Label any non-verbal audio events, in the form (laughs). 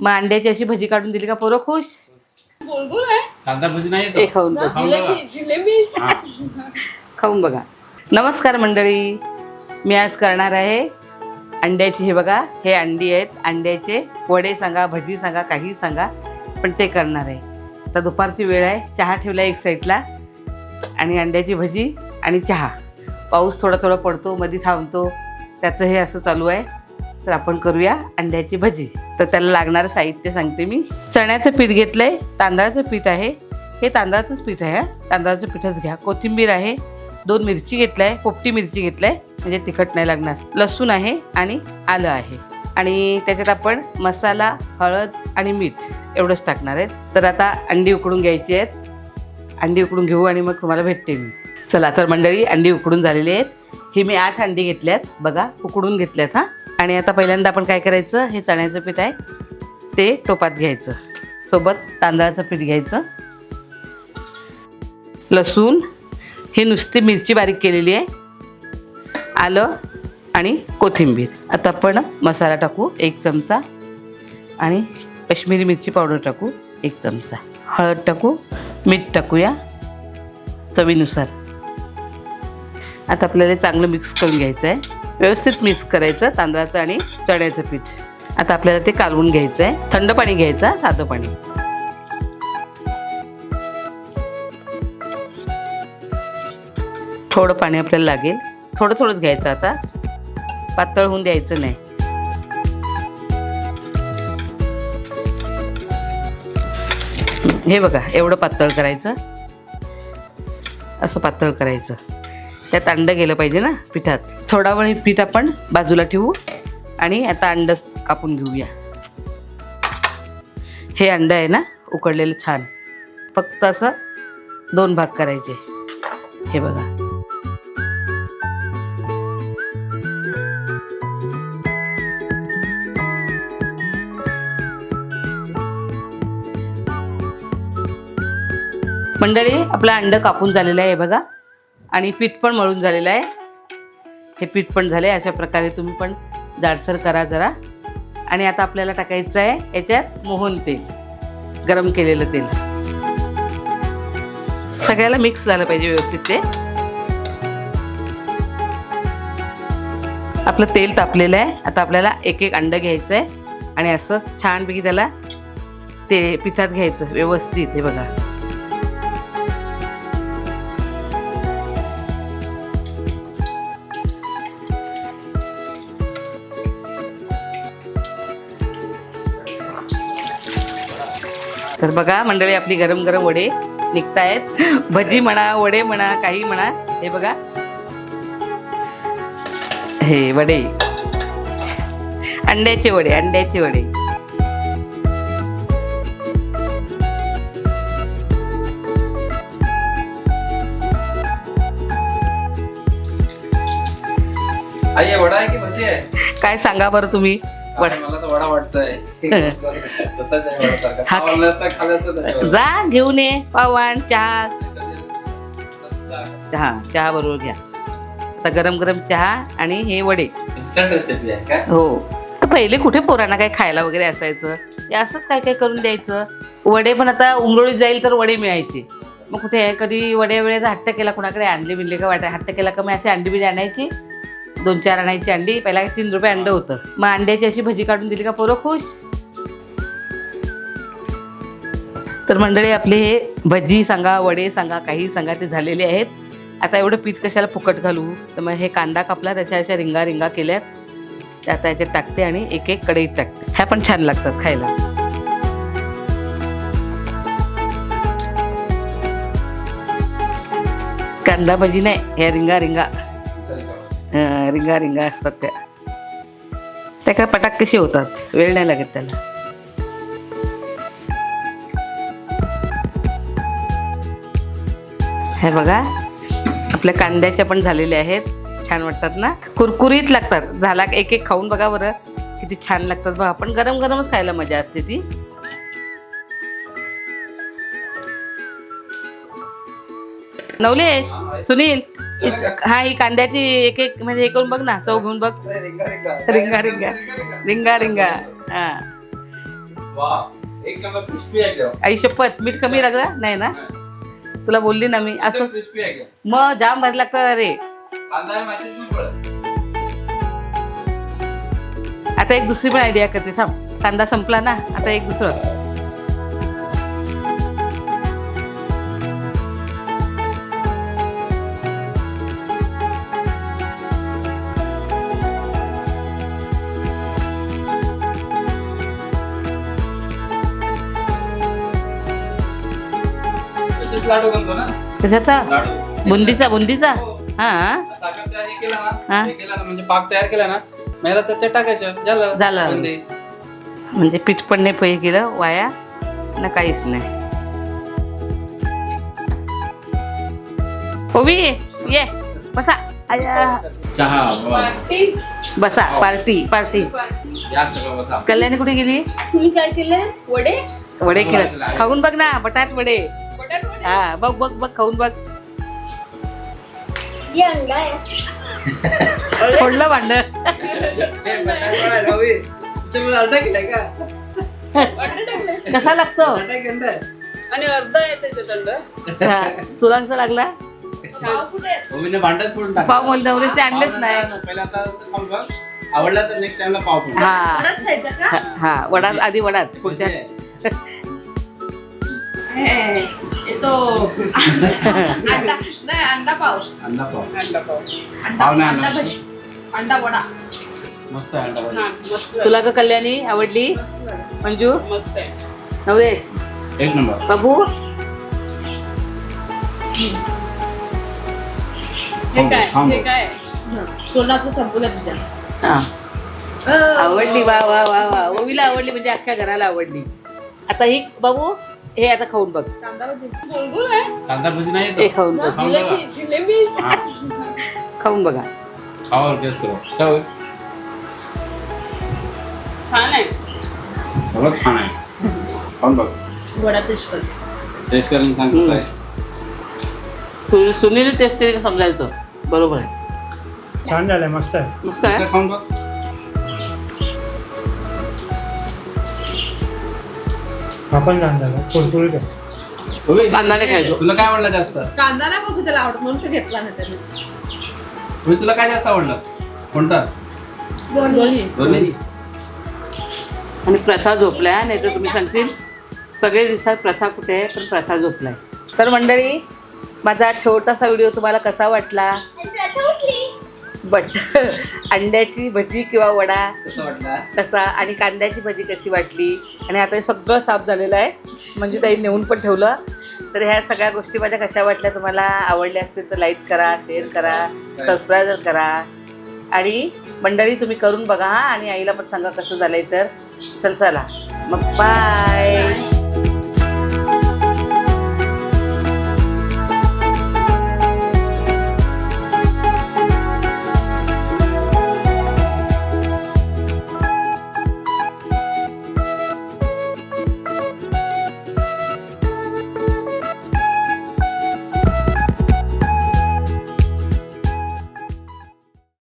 मग अंड्याची अशी भजी काढून दिली का पोरं खुश? कांदा भजी नाही खाऊन बघ. खाऊन बघा. जिलेबी जिलेबी. हा. खाऊन बघा. नमस्कार मंडळी. मी आज करणार आहे अंड्याची हे बघा हे अंडी आहेत. अंड्याचे वडे सांगा भजी सांगा काही सांगा पण ते करणार आहे. तर दुपारची वेळ आहे. चहा ठेवला एक साईडला आणि अंड्याची भजी आणि चहा. पाऊस थोडा थोडा पडतो मध्ये थांबतो. त्याचं हे असं चालू आहे. तर आपण करूया अंड्याची भजी. तर त्याला लागणारं साहित्य सांगते मी. चण्याचं पीठ घेतलं आहे तांदळाचं पीठ आहे. हे तांदळाचंच पीठ आहे तांदळाचं पीठच घ्या. कोथिंबीर आहे. दोन मिरची घेतलाय. पोपटी मिरची घेतलाय. म्हणजे तिखट नाही लागणार. लसूण आहे आणि आलं आहे. आणि त्याच्यात आपण मसाला हळद आणि मीठ एवढंच टाकणार आहेत तर आता अंडी उकडून घ्यायची आहेत. अंडी उकडून घेऊ आणि मग तुम्हाला भेटते मी. चला तर मंडळी अंडी उकडून झालेली आहेत. ही मी आठ अंडी घेतल्यात बघा उकडून घेतल्यात हां. आणि आता पहिल्यांदा आपण काय करायचं हे चण्याचं पीठ आहे ते टोपात घ्यायचं. सोबत तांदळाचं पीठ घ्यायचं. लसूण ही नुसती मिरची बारीक केलेली आहे. आलं आणि कोथिंबीर. आता आपण मसाला टाकू एक चमचा. आणि कश्मीरी मिरची पावडर टाकू एक चमचा. हळद टाकू मीठ टाकूया चवीनुसार. आता आपल्याला चांगलं मिक्स करून घ्यायचं आहे व्यवस्थित मिक्स करायचं तांदळाचं आणि चण्याचं पीठ. आता आपल्याला ते कालवून घ्यायचं आहे थंड पाणी घ्यायचं साधं पाणी. थोडं पाणी आपल्याला लागेल. थोडं थोडंच घ्यायचं आता. पातळ होऊन द्यायचं नाही. हे बघा एवढं पातळ करायचं. असं पातळ करायचं. त्यात अंड गेलं पाहिजे ना पिठात. थोडा वेळ हे पीठ आपण बाजूला ठेवू आणि आता अंड कापून घेऊया. हे अंड आहे ना उकडलेलं छान. फक्त असं दोन भाग करायचे. हे बघा. मंडळी आपलं अंड कापून झालेलं आहे बघा. आणि पीठ पण मळून झालेलं आहे. हे पीठ पण झाले अशा प्रकारे तुम्ही पण जाडसर करा जरा. आणि आता आपल्याला टाकायचं आहे याच्यात मोहन तेल. गरम केलेलं तेल. सगळ्याला मिक्स झालं पाहिजे व्यवस्थित ते. आपलं तेल तापलेलं आहे. आता आपल्याला एक एक अंडं घ्यायचं आहे आणि असंच छानपैकी त्याला ते पिठात घ्यायचं. व्यवस्थित. हे बघा. तर बघा मंडळी आपली गरम गरम वडे निघतायत. भजी म्हणा वडे म्हणा काही म्हणा. हे बघा. हे वडे. अंड्याचे वडे अंड्याचे वडे. आई वडा आहे की भजी आहे? काय सांगा बरं तुम्ही? मला तर वडा वाटतोय. (laughs) (laughs) हा. जा घेऊन ये पावाण चहा. (laughs) चहा चहा बरोबर घ्या. आता गरम गरम चहा आणि हे वडे. हो. पहिले कुठे पोरांना काय खायला वगैरे असायचं? असंच काय काय करून द्यायचं? वडे पण आता उमरोळीत जाईल तर वडे मिळायचे. मग कुठे आहे कधी वड्या वेळेचा हट्ट केला कुणाकडे आणले बिनले का वाटा हट्ट केला का मग असे अंडी बिडी आणायची? दोन चार आणायची अंडी पहिला तीन रुपये अंडं होतं. मग अंड्याची अशी भजी काढून दिली का पोरं खुश. तर मंडळी आपले हे भजी सांगा वडे सांगा काही सांगा ते झालेले आहेत. आता एवढं पीठ कशाला फुकट घालू? तर मग हे कांदा कापला त्याच्या अशा रिंगा रिंगा केल्यात. त्या आता याच्यात टाकते आणि एक एक कढईत टाकते. ह्या पण छान लागतात खायला. कांदा भजी नाही ह्या रिंगा रिंगा. रिंगा रिंगा असतात त्या. त्या काय पटाक कशी होतात? वेळ नाही लागत त्याला. हे बघा आपल्या कांद्याच्या पण झालेल्या आहेत. छान वाटतात ना? कुरकुरीत लागतात. झाला एक एक खाऊन बघा बरं. किती छान लागतात बघा. पण गरम गरमच खायला मजा असते ती. नवलेश सुनील. हा ही कांद्याची एक एक म्हणजे हे करून बघ ना चव घेऊन बघ. रिंगा रिंगा. रिंगा रिंगा. हा. आई शपथ मीठ कमी लागलं? नाही ना? तुला बोलली ना मी असं मग जाम भारी लागतं अरे आता एक दुसरी पण आयडिया करते थांब. कांदा संपला ना आता एक दुसरं. लाडू बनतो ना? कशाचा? लाडू. बुंदीचा बुंदीचा? हो. हा? साखरचा हे केला. ना हे? केला ना म्हणजे पाक तयार केला ना मला त्याच्यात टाकायचं. झालं. झालं. बुंदी. म्हणजे पीठ पण नाही पै केलं वाया ना काहीच नाही. ओवी ये बसा. आया. चहा वा. बसा पार्टी पार्टी. या सगळं बसा. कल्याणी कुठे गेली? तुम्ही काय केलं? वडे? वडे केलं. खाऊन बघ ना बटाट वडे. हा बघ बघ बघ खाऊन बघ. (laughs) सोडलं भांड. हे कसा लागतो. आणि अर्धा येते हा, तुला कसा लागला? पाव फोडून टाकलं. मला ते आणलेच पाव नाही. नंतर पहिला आता असं खाऊन बघ. आवडला तर नेक्स्ट टाइमला पाव फोड. हा. वडाच खायचा का? हा वडा आधी वडाच पुढच्या. (laughs) येतो (laughs) अंडा नाही अंडा पाव. अंडा पाव. अंडा पाव. अंडा पाव नाही अंडा आणला. भजी. अंडा वडा. मस्त आहे अंडा पाव. मस्त तुला का कल्याणी आवडली? मंजू? मस्त आहे. नवरेश? एक नंबर. बाबू? हे काय. हे काय? तुझ्या. हा. आवडली वा वा वा वा. ओवीला आवडली म्हणजे अख्ख्या घराला आवडली. आता ही बाबू? हे आता खाऊन बघ. कांदा भजी गोलगोल आहे कांदा भजी नाही हे येतो खाऊन बघ. खाऊन बघा. जिलेबी जिलेबी. हा. खाऊन बघा. खावा टेस्ट करू. काय होईल? छान आहे. सगळं छान आहे. खाऊन बघ. वडा टेस्ट कर. टेस्ट करून सांग कसं आहे. तू सुनील टेस्ट केली का समजायचं. बरोबर आहे. छान झालंय मस्त आहे. मस्त आहे? खाऊन बघ. हा पण कुरकुरीत आहे? कांदा नाही खायचो. तुला काय आवडलं जास्त? कांदा नाही बघू त्याला आवडत म्हणून तो घेतला नाही त्याने. होईल, तुला काय जास्त आवडलं? कोणता? दोन्ही. दोन्ही. आणि प्रथा झोपल्या नाही तर तुम्ही सांगतील सगळे दिसतात प्रथा कुठे आहे पण प्रथा झोपलाय. तर मंडळी माझा छोटासा व्हिडिओ तुम्हाला कसा वाटला? बट (laughs) अंड्याची भजी किंवा वडा कसं आणि कांद्याची भजी कशी वाटली? आणि आता हे सगळं साफ झालेलं आहे. म्हणजे ताई नेऊन पण ठेवलं. तर ह्या सगळ्या गोष्टी माझ्या कशा वाटल्या तुम्हाला? आवडल्या असतील तर लाईक करा शेअर करा सबस्क्राईब करा. आणि मंडळी तुम्ही करून बघा हा. आणि आईला पण सांगा कसं झालंय तर. चल चला. मग बाय